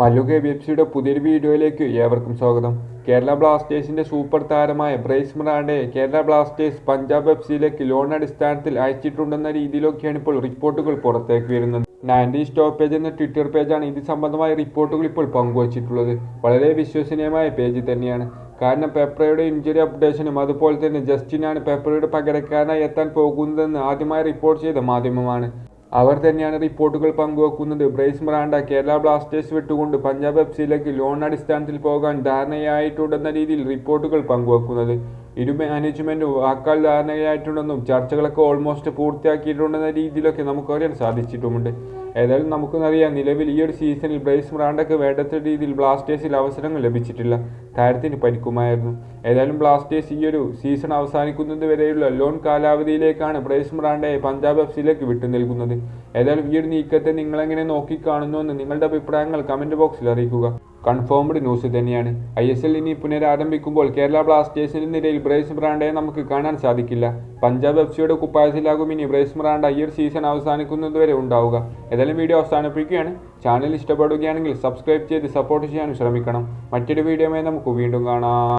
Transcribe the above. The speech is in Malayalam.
മല്ലു കെ ബി എഫ് സിയുടെ പുതിയൊരു വീഡിയോയിലേക്ക് ഏവർക്കും സ്വാഗതം. കേരള ബ്ലാസ്റ്റേഴ്സിന്റെ സൂപ്പർ താരമായ ബ്രൈസ് മിറാണ്ടയെ കേരള ബ്ലാസ്റ്റേഴ്സ് പഞ്ചാബ് എഫ് സിയിലേക്ക് ലോൺ അടിസ്ഥാനത്തിൽ അയച്ചിട്ടുണ്ടെന്ന രീതിയിലൊക്കെയാണ് ഇപ്പോൾ റിപ്പോർട്ടുകൾ പുറത്തേക്ക് വരുന്നത്. നാൻഡി സ്റ്റോപ്പേജ് എന്ന ട്വിറ്റർ പേജാണ് ഇത് സംബന്ധമായ റിപ്പോർട്ടുകൾ ഇപ്പോൾ പങ്കുവച്ചിട്ടുള്ളത്. വളരെ വിശ്വസനീയമായ പേജ് തന്നെയാണ്. കാരണം പെപ്രയുടെ ഇഞ്ചുറി അപ്ഡേഷനും അതുപോലെ തന്നെ ജസ്റ്റിനാണ് പെപ്രയുടെ പകരക്കാരനായി എത്താൻ പോകുന്നതെന്ന് ആദ്യമായി റിപ്പോർട്ട് ചെയ്ത മാധ്യമമാണ്. അവർ തന്നെയാണ് റിപ്പോർട്ടുകൾ പങ്കുവെക്കുന്നത്. ബ്രേസ് മറാണ്ട കേരള ബ്ലാസ്റ്റേഴ്സ് വിട്ടുകൊണ്ട് പഞ്ചാബ് എഫ് സിയിലേക്ക് ലോൺ അടിസ്ഥാനത്തിൽ പോകാൻ ധാരണയായിട്ടുണ്ടെന്ന രീതിയിൽ റിപ്പോർട്ടുകൾ പങ്കുവെക്കുന്നത്. ഇരു മാനേജ്മെന്റും വാക്കാൽ ധാരണയായിട്ടുണ്ടെന്നും ചർച്ചകളൊക്കെ ഓൾമോസ്റ്റ് പൂർത്തിയാക്കിയിട്ടുണ്ടെന്ന രീതിയിലൊക്കെ നമുക്ക് അറിയാൻ സാധിച്ചിട്ടുമുണ്ട്. ഏതായാലും നമുക്കൊന്നറിയാം നിലവിൽ ഈ ഒരു സീസണിൽ ബ്രേസ് ബ്രാൻഡൊക്കെ വേണ്ടത്ര രീതിയിൽ ബ്ലാസ്റ്റേഴ്സിൽ അവസരങ്ങൾ ലഭിച്ചിട്ടില്ല. താരത്തിന് പരിക്കുമായിരുന്നു ഏതായാലും ബ്ലാസ്റ്റേഴ്സ് ഈ ഒരു സീസൺ അവസാനിക്കുന്നത് വരെയുള്ള ലോൺ കാലാവധിയിലേക്കാണ് ബ്രേസ് ബ്രാൻഡെ പഞ്ചാബ് എഫ് സിയിലേക്ക് വിട്ടു നൽകുന്നത്. ഏതായാലും ഈ ഒരു നീക്കത്തെ നിങ്ങളെങ്ങനെ നോക്കിക്കാണുന്നു എന്ന് നിങ്ങളുടെ അഭിപ്രായങ്ങൾ കമന്റ് ബോക്സിൽ അറിയിക്കുക. കൺഫേംഡ് ന്യൂസ് തന്നെയാണ്. ഐ എസ് എൽ ഇനി പുനരാരംഭിക്കുമ്പോൾ കേരള ബ്ലാസ്റ്റേഴ്സിന്റെ നിരയിൽ ബ്രേസ് ബ്രാൻഡയെ നമുക്ക് കാണാൻ സാധിക്കില്ല. പഞ്ചാബ് എഫ് സിയുടെ കുപ്പായത്തിലാകും ഇനി ബ്രേസ് ബ്രാൻഡ് ഈ ഒരു സീസൺ അവസാനിക്കുന്നതുവരെ ഉണ്ടാവുക. ഏതായാലും വീഡിയോ അവസാനിപ്പിക്കുകയാണ്. ചാനൽ ഇഷ്ടപ്പെടുകയാണെങ്കിൽ സബ്സ്ക്രൈബ് ചെയ്ത് സപ്പോർട്ട് ചെയ്യാൻ ശ്രമിക്കണം. മറ്റൊരു വീഡിയോമായി നമുക്ക് വീണ്ടും കാണാം.